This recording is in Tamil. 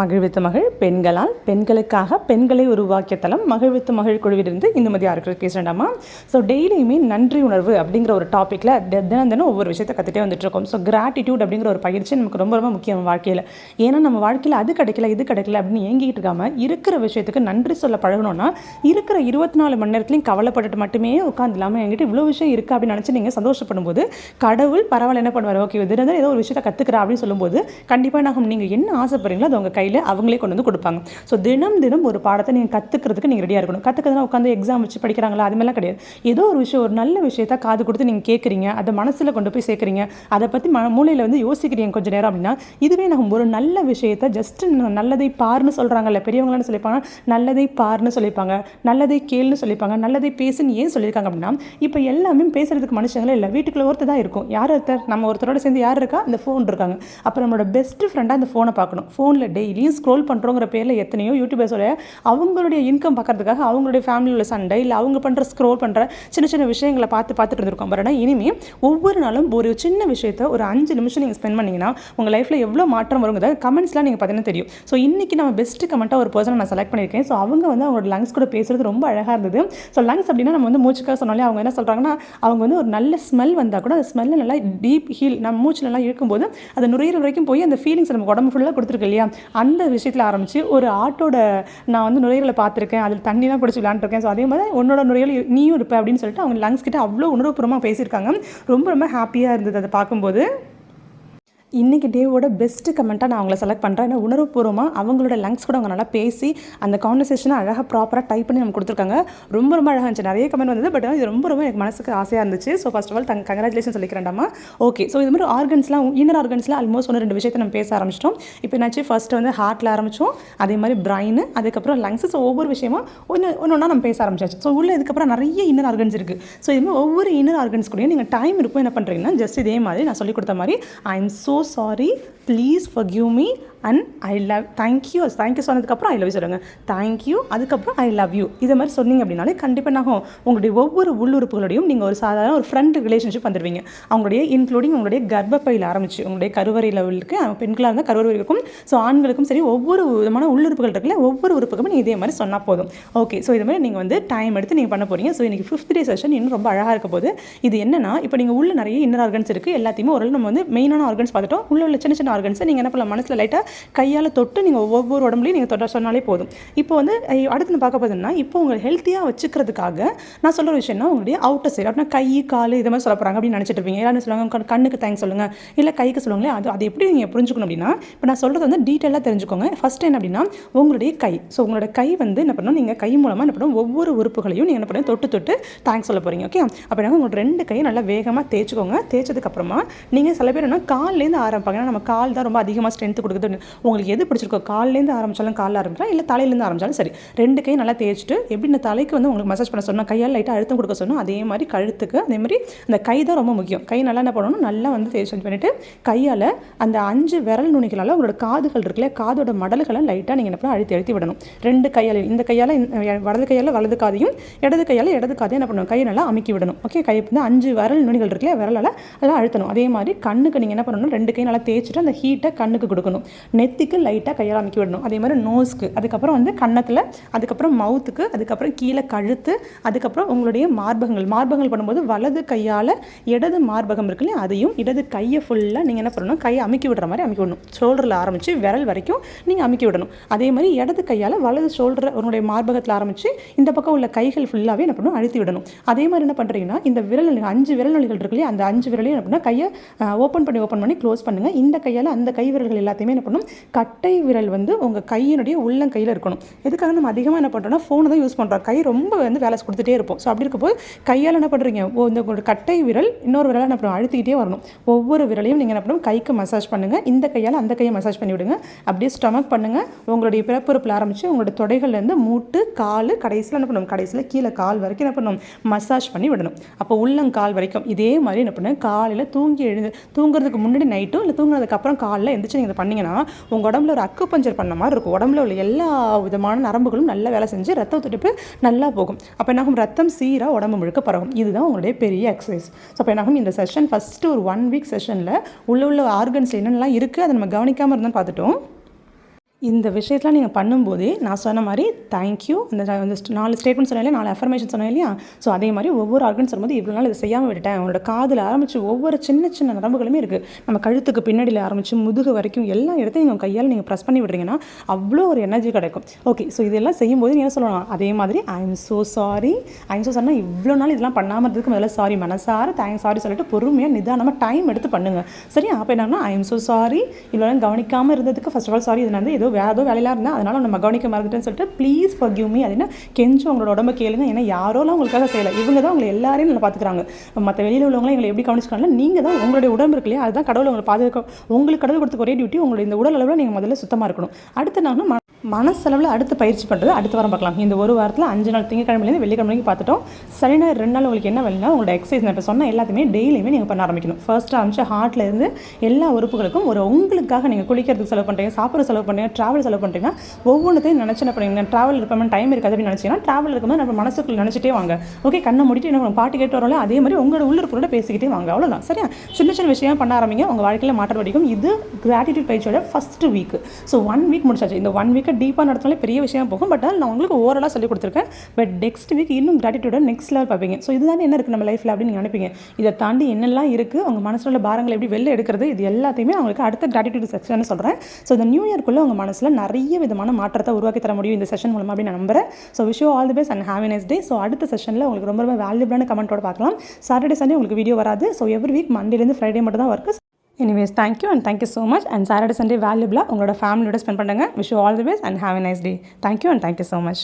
மகிழ்வித்து மகிழ் பெண்களால் பெண்களுக்காக பெண்களை உருவாக்கிய தளம் மகிழ்வித்து மகிழ் குழுவிலிருந்து இந்துமதி ஆர்கிற பேசுகிறேன்டாமா ஸோ டெய்லியுமே நன்றி உணர்வு அப்படிங்கிற ஒரு டாப்பிக்கில் தினம் தினம் ஒவ்வொரு விஷயத்தை கற்றுட்டே வந்துட்டுருக்கோம். ஸோ கிராட்டிடியூட் அப்படிங்கிற ஒரு பயிற்சி நமக்கு ரொம்ப ரொம்ப முக்கியம் வாழ்க்கையில். ஏன்னா நம்ம வாழ்க்கையில் அது கிடைக்கல இது கிடைக்கல அப்படின்னு ஏங்கிட்டு இருக்காம இருக்கிற விஷயத்துக்கு நன்றி சொல்ல பழகணும்னா இருக்கிற இருபத்தி நாலு மணி நேரத்துலையும் கவலைப்பட்டுட்டு மட்டுமே உட்காந்து இல்லாமல் என்கிட்ட இவ்வளோ விஷயம் இருக்குது அப்படின்னு நினச்சி நீங்கள் சந்தோஷப்படும் போது கடவுள் பரவாயில்ல என்ன பண்ணுவார்? ஓகே தினம் ஏதோ ஒரு விஷயத்தை கற்றுக்கிறா அப்படின்னு சொல்லும்போது கண்டிப்பாக நாங்கள் நீங்கள் என்ன ஆசைப்படுறீங்களோ அது உங்கள் கையில் அவங்களே கொண்டு வந்து கொடுப்பாங்க. ஸோ தினம் தினம் ஒரு பாடத்தை நீங்கள் கற்றுக்கிறதுக்கு நீங்கள் ரெடியாக இருக்கணும். கற்றுக்கிறதுனா உட்காந்து எக்ஸாம் வச்சு படிக்கிறாங்களா? அது மாதிரிலாம் கிடையாது. ஏதோ ஒரு விஷயம் ஒரு நல்ல விஷயத்த காது கொடுத்து நீங்கள் கேட்குறீங்க அதை மனசில் கொண்டு போய் சேர்க்குறீங்க. அதை பற்றி ம மூலையில் வந்து யோசிக்கிறீங்க கொஞ்சம் நேரம் அப்படின்னா இதுவே நம்ம ஒரு நல்ல விஷயத்த ஜஸ்ட் நல்லதை பாருன்னு சொல்கிறாங்கல்ல பெரியவங்களான்னு சொல்லிப்பாங்க நல்லதை பாருன்னு சொல்லிப்பாங்க நல்லதை கேள்னு சொல்லிப்பாங்க நல்லதை பேசுன்னு ஏன் சொல்லியிருக்காங்க அப்படின்னா இப்போ எல்லாமே பேசுறதுக்கு மனுஷங்களே இல்லை. வீட்டுக்குள்ள ஒருத்தர் தான் இருக்கும். யார் ஒருத்தர்? நம்ம ஒருத்தரோட சேர்ந்து யார் இருக்கா? அந்த ஃபோன் இருக்காங்க. அப்போ நம்மளோட பெஸ்ட் ஃப்ரெண்டாக அந்த ஃபோனை பார்க்கணும். ஃபோனில் டெய்லியும் ஸ்க்ரோல் பண்ணுறோங்கிற பேரில் எத்தனையோ யூடியூபர்ஸோட அவங்களுடைய இன்கம் பார்க்குறதுக்காக அவங்களுடைய ஃபேமிலியில் சண்டை இல்லை அவங்க பண்ணுற ஸ்க்ரோல் பண்ணுற சின்ன சின்ன விஷயங்களை பார்த்து பார்த்துட்டு இருந்திருக்கோம் பட் ஆனால் இனிமேல் ஒவ்வொரு நாளும் ஒரு சின்ன விஷயத்த ஒரு அஞ்சு நிமிஷம் நீங்கள் ஸ்பெண்ட் பண்ணிங்கன்னா உங்கள் லைஃப்பில் எவ்வளோ மாற்றம் வருங்கிறத கமெண்ட்ஸ்லாம் நீங்கள் பார்த்தீங்கன்னா தெரியும். ஸோ இன்றைக்கி நம்ம பெஸ்ட் கமெண்ட்டாக ஒரு பர்சனை நான் செலக்ட் பண்ணியிருக்கேன். ஸோ அவங்க வந்து அவங்களோட லங்ஸ் கூட பேசுகிறது ரொம்ப அழகாக இருந்தது. ஸோ லங்ஸ் அப்படின்னா நம்ம வந்து மூச்சுக்காக சொன்னாலே அவங்க என்ன சொல்கிறாங்கன்னா அவங்க வந்து ஒரு நல்ல ஸ்மெல் வந்தால் கூட அந்த ஸ்மெல்லை நல்லா டீப் ஹீல் நம்ம மூச்சு நல்லா இழுக்கும்போது அது நுரையீரல் வரைக்கும் போய் அந்த ஃபீலிங்ஸ் நம்ம உடம்பு ஃபுல்லாக கொடுத்துருக்கு இல்லையா? அந்த விஷயத்தில் ஆரம்பித்து ஒரு ஆட்டோட நான் வந்து நுரையீரலை பார்த்துருக்கேன் அதில் தண்ணிலாம் பிடிச்சி விளாண்டுருக்கேன் ஸோ அதே மாதிரி உன்னோட நுரையீரல் நீயும் இருப்ப அப்படின்னு சொல்லிட்டு அவங்க லங்ஸ் கிட்ட அவ்வளோ உணர்வுபூர்வமாக பேசியிருக்காங்க. ரொம்ப ரொம்ப ஹாப்பியாக இருந்தது அதை பார்க்கும்போது. இன்றைக்கி டேவோட பெஸ்ட்டு கமெண்ட்டாக நான் அவங்கள செலக்ட் பண்ணுறேன் ஏன்னா உணர்வுபூர்வமாக அவங்களோட லங்ஸ் கூட அவங்க நல்லா பேசி அந்த கான்வர்சேஷனை அழகாக ப்ராப்பராக டைப் பண்ணி நம்ம கொடுத்துருக்காங்க. ரொம்ப ரொம்ப அழகாக இருந்துச்சு. நிறைய கமெண்ட் வந்தது பட் இது ரொம்ப ரொம்ப எனக்கு மனசுக்கு ஆசையாக இருந்துச்சு. ஸோ ஃபஸ்ட் ஆஃப் ஆல் தங்க கங்க்ராச்சுலேஷன் சொல்லிக்கிறேன்டாமா. ஓகே ஸோ இது மாதிரி ஆர்கன்ஸ்லாம் இன்னர் ஆர்கன்ஸில் ஆல்மோஸ்ட் ஒன்று ரெண்டு விஷயத்தை நம்ம பேச ஆரம்பிச்சிட்டோம். இப்போ என்னாச்சு? ஃபஸ்ட்டு வந்து ஹார்ட்டில் ஆரம்பித்தோம் அதே மாதிரி பிரைனு அதுக்கப்புறம் லங்ஸ் ஸோ ஒவ்வொரு விஷயமா ஒன்று ஒன்று ஒன்றா நம்ம பேச ஆரம்பிச்சாச்சு. ஸோ உள்ள இதுக்கப்புறம் நிறைய இன்னர் ஆர்கன்ஸ் இருக்குது ஸோ இது மாதிரி ஒவ்வொரு இன்னர் ஆர்கன்ஸ் கூடயும் நீங்கள் டைம் இருக்கும். என்ன பண்ணுறீங்கன்னா ஜஸ்ட் இதே மாதிரி நான் சொல்லி கொடுத்த மாதிரி I am so sorry please forgive me and I love thank you thank you சொன்னதுக்கப்புறம் ஐ லவ் யூ சொல்லுங்கள் தேங்க்யூ அதுக்கப்புறம் ஐ லவ் யூ இதை மாதிரி சொன்னீங்க அப்படின்னாலே கண்டிப்பாக நாகும் உங்களுடைய ஒவ்வொரு உள்ளுறுப்புகளோடையும் நீங்கள் ஒரு சாதாரண ஒரு ஃப்ரெண்ட் ரிலேஷன்ஷிப் வந்துடுவீங்க அவங்களுடைய இன்க்ளூடிங் உங்களுடைய கர்ப்பப்பையில் ஆரம்பிச்சு உங்களுடைய கருவறை லெவலுக்கு பெண்களாக இருந்தால் கருவறை இருக்கும் ஸோ ஆண்களுக்கும் சரி ஒவ்வொரு விதமான உள்ளுறுப்புகள் இருக்குல்ல ஒவ்வொரு உறுப்புக்கும் நீங்கள் இதே மாதிரி சொன்னால் போதும். ஓகே ஸோ இது மாதிரி நீங்கள் வந்து டைம் எடுத்து நீங்கள் பண்ண போகிறீங்க ஸோ இன்றைக்கி ஃபிஃப்த் டே செஷன் இன்னும் ரொம்ப அழகாக இருக்க போது இது என்னன்னா இப்போ நீங்கள் உள்ள நிறைய இன்னர் ஆர்கன்ஸ் இருக்குது எல்லாத்தையுமே ஒரு நம்ம வந்து மெயினான ஆர்கன்ஸ் பார்த்துட்டோம். உள்ள உள்ள சின்ன சின்ன ஆர்கன்ஸை நீங்கள் என்ன பண்ணலாம்? மனசில் லைட்டாக கையால் தொட்டு நீங்கள் ஒவ்வொரு உடம்புலையும் நீங்கள் தொட்ட சொன்னாலே போதும். இப்போ வந்து அடுத்து நான் பார்க்க போதுன்னா இப்போ உங்களை ஹெல்த்தியாக வச்சுக்கிறதுக்காக நான் சொல்கிற விஷயம்னா உங்களுடைய அவுட்டர் சைடு அப்படின்னா கை கால் இது மாதிரி சொல்ல போகிறாங்க அப்படின்னு நினச்சிட்டு இருப்பீங்க. எல்லாரும் சொல்லுவாங்க கண்ணுக்கு தேங்க்ஸ் சொல்லுங்கள் இல்லை கைக்கு சொல்லுங்களேன் அது அது எப்படி நீங்கள் புரிஞ்சுக்கணும் அப்படின்னா இப்போ நான் சொல்கிறது வந்து டீட்டெயிலாக தெரிஞ்சுக்கோங்க. ஃபஸ்ட் என்ன அப்படின்னா உங்களுடைய கை. ஸோ உங்களோட கை வந்து என்ன பண்ணணும்? நீங்கள் கை மூலமாக என்ன பண்ணணும்? ஒவ்வொரு உறுப்புகளையும் நீங்கள் என்ன பண்ணுங்க தொட்டு தொட்டு தேங்க்ஸ் சொல்ல போகிறீங்க ஓகே அப்படின்னா உங்களுக்கு உங்களோட ரெண்டு கையை நல்லா வேகமாக தேய்ச்சிக்கோங்க. தேய்ச்சதுக்கப்புறமா நீங்கள் சில பேர் என்ன கால்லேருந்து ஆரம்பிப்பாங்க. ஏன்னா நம்ம கால் தான் ரொம்ப அதிகமாக ஸ்ட்ரென்த் கொடுக்குது. உங்களுக்கு எது பிடிச்சிருக்கோ கால்லேருந்து ஆரம்பிச்சாலும் காலில் ஆரம்பிக்கலாம் இல்லை தலையிலேருந்து ஆரம்பிச்சாலும் சரி. ரெண்டு கையும் நல்லா தேய்ச்சிட்டு எப்படி இந்த தலைக்கு வந்து உங்களுக்கு மசாஜ் பண்ண சொன்னால் கையால் லைட்டாக அழுத்தம் கொடுக்க சொன்னோம் அதே மாதிரி கழுத்துக்கு அதே மாதிரி அந்த கை தான் ரொம்ப முக்கியம். கை நல்லா என்ன பண்ணணும் நல்லா வந்து தேய்ச்சி பண்ணிவிட்டு கையால் அந்த அஞ்சு விரல் நுனிகளால் உங்களோட காதுகள் இருக்குல்ல காதோட மடல்களை லைட்டாக நீங்கள் என்ன அழுத்தி அழுத்தி விடணும். ரெண்டு கையால் இந்த கையால் வலது கையால் வலது காதையும் இடது கையால் இடது காதையும் என்ன பண்ணணும் கையை நல்லா அமுக்கி விடணும். ஓகே கை வந்து அஞ்சு விரல் நுனிகள் இருக்குல்ல விரலால் நல்லா அழுத்தணும். அதே மாதிரி கண்ணுக்கு நீங்கள் என்ன பண்ணணும் ரெண்டு கை நல்லா தேய்ச்சிட்டு அந்த ஹீட்டை கண்ணுக்கு கொடுக்கணும். நெத்திக்கு லைட்டாக கையால் அமைக்கி விடணும். அதே மாதிரி நோஸ்க்கு அதுக்கப்புறம் வந்து கன்னத்தில் அதுக்கப்புறம் மவுத்துக்கு அதுக்கப்புறம் கீழே கழுத்து அதுக்கப்புறம் உங்களுடைய மார்பகங்கள். மார்பகங்கள் பண்ணும்போது வலது கையால் இடது மார்பகம் இருக்கு இல்லையா? அதையும் இடது கையை ஃபுல்லாக நீங்கள் என்ன பண்ணணும்? கையை அமுக்கி விடுற மாதிரி அமுக்கி விடணும். ஷோல்டரில் ஆரம்பித்து விரல் வரைக்கும் நீங்கள் அமுக்கி விடணும். அதே மாதிரி இடது கையால் வலது ஷோல்டர் உங்களுடைய மார்பகத்தில் ஆரம்பித்து இந்த பக்கம் உள்ள கைகள் ஃபுல்லாகவே என்ன பண்ணணும்? அழுத்தி விடணும். அதே மாதிரி என்ன பண்ணுறீங்கன்னா இந்த விரல் அஞ்சு விரல் நுனிகள் இருக்கு இல்லையா? அந்த அஞ்சு விரலையும் என்ன பண்ணால் கையை ஓப்பன் பண்ணி ஓப்பன் பண்ணி க்ளோஸ் பண்ணுங்கள் இந்த கையால் அந்த கை விரல்கள் எல்லாத்தையுமே என்ன பண்ணணும் கட்டை விரல் வந்து உங்கள் கையினுடைய உள்ளங்கையில் இருக்கணும். எதுக்காக நம்ம அதிகமாக என்ன பண்ணுறோம்னா ஃபோனை தான் யூஸ் பண்ணுறோம் கை ரொம்ப வந்து வேலை கொடுத்துட்டே இருப்போம். ஸோ அப்படி இருக்கும்போது கையால் என்ன பண்ணுறீங்க இந்த கட்டை விரல் இன்னொரு விரலாக என்ன பண்ணுவோம் அழுத்திக்கிட்டே வரணும். ஒவ்வொரு விரலையும் நீங்கள் என்ன பண்ணணும் கைக்கு மசாஜ் பண்ணுங்கள் இந்த கையால் அந்த கையை மசாஜ் பண்ணி விடுங்க. அப்படியே ஸ்டமக் பண்ணுங்கள் உங்களுடைய பிறப்புறுப்பில் ஆரம்பித்து உங்களுடைய தொடைகள்லேருந்து மூட்டு கால் கடைசியில் என்ன பண்ணணும் கடைசியில் கீழே கால் வரைக்கும் என்ன பண்ணணும் மசாஜ் பண்ணி விடணும். அப்போ உள்ளங்கால் வரைக்கும் இதே மாதிரி என்ன பண்ணுங்க? காலையில் தூங்கி எழுந்து தூங்குறதுக்கு முன்னாடி நைட்டும் இல்லை தூங்குறதுக்கு அப்புறம் காலைல எந்திரிச்சு நீங்கள் இதை பண்ணிங்கன்னா உங்கள் உடம்புல ஒரு அக்கு பஞ்சர் பண்ண மாதிரி இருக்கும். உடம்புல உள்ள எல்லா விதமான நரம்புகளும் நல்லா வேலை செஞ்சு ரத்த துடிப்பு நல்லா போகும். அப்போ என்னாகும் ரத்தம் சீராக உடம்பு முழுக்க பரவும். இதுதான் உங்களுடைய பெரிய எக்ஸசைஸ் ஸோ அப்போ என்னாகும் இந்த செஷன் ஃபஸ்ட்டு ஒரு ஒன் வீக் செஷனில் உள்ள உள்ள ஆர்கன்ஸ் என்னென்னலாம் இருக்குது அதை நம்ம கவனிக்காமல் இருந்தால் பார்த்துட்டோம். இந்த விஷயத்தெலாம் நீங்கள் பண்ணும்போதே நான் சொன்ன மாதிரி தேங்க்யூ இந்த அந்த நாலு ஸ்டேட்மெண்ட் சொன்னேன் இல்லையா? நாலு அஃபர்மேஷன் சொன்னேன் இல்லையா? ஸோ அதே மாதிரி ஒவ்வொரு ஆர்கன் சொல்லும்போது இவ்வளோ நாள் இதை செய்யாமல் விட்டுட்டேன். உங்களோட காதில் ஆரம்பித்து ஒவ்வொரு சின்ன சின்ன நரம்புகளுமே இருக்குது நம்ம கழுத்துக்கு பின்னாடியில் ஆரம்பித்து முதுகு வரைக்கும் எல்லா இடத்தையும் நீங்கள் கையால் நீங்கள் ப்ரெஸ் பண்ணி விடுறீங்கன்னா அவ்வளோ ஒரு எனர்ஜி கிடைக்கும். ஓகே ஸோ இதெல்லாம் செய்யும்போது நீங்கள் சொல்லலாம்? அதே மாதிரி I am so sorry I am so சாரினா இவ்வளோ நாள் இதெல்லாம் பண்ணாமல் இருந்ததுக்கு முதல்ல சாரி மனசார தேங்க்ஸ் சாரி சொல்லிட்டு பொறுமையாக நிதானமாக டைம் எடுத்து பண்ணுங்கள் சரி அப்போ என்னன்னா ஐ எம் ஸோ சாரி இவ்வளோ நேரம் கவனிக்காமல் இருந்ததுக்கு ஃபஸ்ட் ஆஃப் ஆல் சாரி இது வந்து ஏதோ வேறு ஏதோ வேலையெல்லாம் இருந்தால் அதனால் நம்ம கவனிக்க மறந்துட்டேன்னு சொல்லிட்டு ப்ளீஸ் ஃபர் கிவ் மீ அதுனா கெஞ்சும் உங்களோட உடம்பு கேளுங்க. ஏன்னா யாரோலாம் உங்களுக்காக செய்யலை. இவங்க தான் உங்களை எல்லாரையும் நல்லா பார்த்துக்கிறாங்க மற்ற வெளியில் உள்ளவங்களும் எங்களை எப்படி கவனிச்சுக்கலாம் நீங்கள் தான் உங்களுடைய உடம்பு இருக்கு இல்லையா? அதுதான் கடவுள் உங்களை பாதுகாக்க உங்களுக்கு கடவுள் கொடுத்த ஒரே டியூட்டி உங்களுடைய இந்த உடல் அளவில் நீங்கள் முதல்ல சுத்தமாக இருக்கணும். அடுத்து நான் மனசளவில் அடுத்து பயிற்சி பண்ணுறது அடுத்த வாரம் பார்க்கலாம். இந்த ஒரு வாரத்தில் அஞ்சு நாள் திங்கக்கிழமையிலேருந்து வெள்ளிக்கிழமைக்கு பார்த்துட்டோம். சரி நான் ரெண்டு நாள் உங்களுக்கு என்ன வேலைனா உங்களோட எக்ஸசைஸ் நான் இப்போ சொன்ன எல்லாத்தையுமே டெய்லியுமே நீங்கள் பண்ண ஆரம்பிக்கணும். ஃபர்ஸ்ட் ஆரம்பிச்சு ஹார்ட்ல இருந்து எல்லா உறுப்புகளுக்கும் ஒரு உங்களுக்காக நீங்கள் குளிக்கிறதுக்கு செலவு பண்ணுறீங்க சாப்பிட செலவு பண்ணுறீங்க ட்ராவல் செலவு பண்ணுறீங்கன்னா ஒவ்வொன்றத்தையும் நினச்சி என்ன பண்ணுறீங்க ட்ராவல் இருப்போம் டைம் இருக்காது அப்படின்னு நினச்சிங்கன்னா ட்ராவல் இருக்கும்போது நம்ம மனசுக்குள்ள நினச்சிட்டே வாங்க. ஓகே கண்ணை முடிட்டு என்ன பாட்டு கேட்டு வரோம்ல அதே மாதிரி உங்களோட உள்ளுறுப்புகளோட பேசிக்கிட்டே வாங்க. அவ்வளோதான் சரியா? சின்ன சின்ன விஷயம் பண்ண ஆரம்பிங்க. உங்கள் வாழ்க்கையில் மாற்றம் அடிக்கும். இது gratitude பயிற்சியோட first week so one week முடிச்சாச்சு. இந்த ஒன் வீக் டீப்பாக நடத்தினாலே பெரிய விஷயம் போகும். பட் நான் உங்களுக்கு ஓரலாக சொல்லி கொடுத்துருக்கேன். பட் நெக்ஸ்ட் வீக் இன்னும் கிராட்டிடியூட நெக்ஸ்ட் லெவல் பார்ப்பீங்க. ஸோ இதுதான் என்ன இருக்குது நம்ம லைஃப்பில் அப்படின்னு நீங்கள் நினைப்பீங்க. இதை தாண்டி என்னெல்லாம் இருக்குது உங்கள் மனசில் உள்ள பாரங்களை எப்படி வெளில எடுக்கிறது இது எல்லாத்தையுமே அவங்களுக்கு அடுத்த கிராட்டிடியூட் செக்ஷன் சொல்கிறேன் ஸோ இந்த நியூ இயர்க்குள்ளே உங்கள் மனசில் நிறைய விதமான மாற்றத்தை உருவாக்கி தர முடியும் இந்த செஷன் மூலமாக அப்படின்னு நான் நம்புறேன். So wish all the best and have day so அடுத்த செஷனில் உங்களுக்கு ரொம்ப ரொம்ப வேல்யூபிளான கமெண்ட்டோட பார்க்கலாம். சாட்டர்டே சண்டே உங்களுக்கு வீடியோ வராது. ஸோ எவ்ரி வீக் மண்டேலேருந்து ஃப்ரைடே மட்டும் தான் work anyways thank you and thank you so much and Saturday Sunday வேல்யூபிளாக உங்களோட ஃபேமிலியோட ஸ்பெண்ட் பண்ணுங்க wish all the best and have a nice day thank you and thank you so much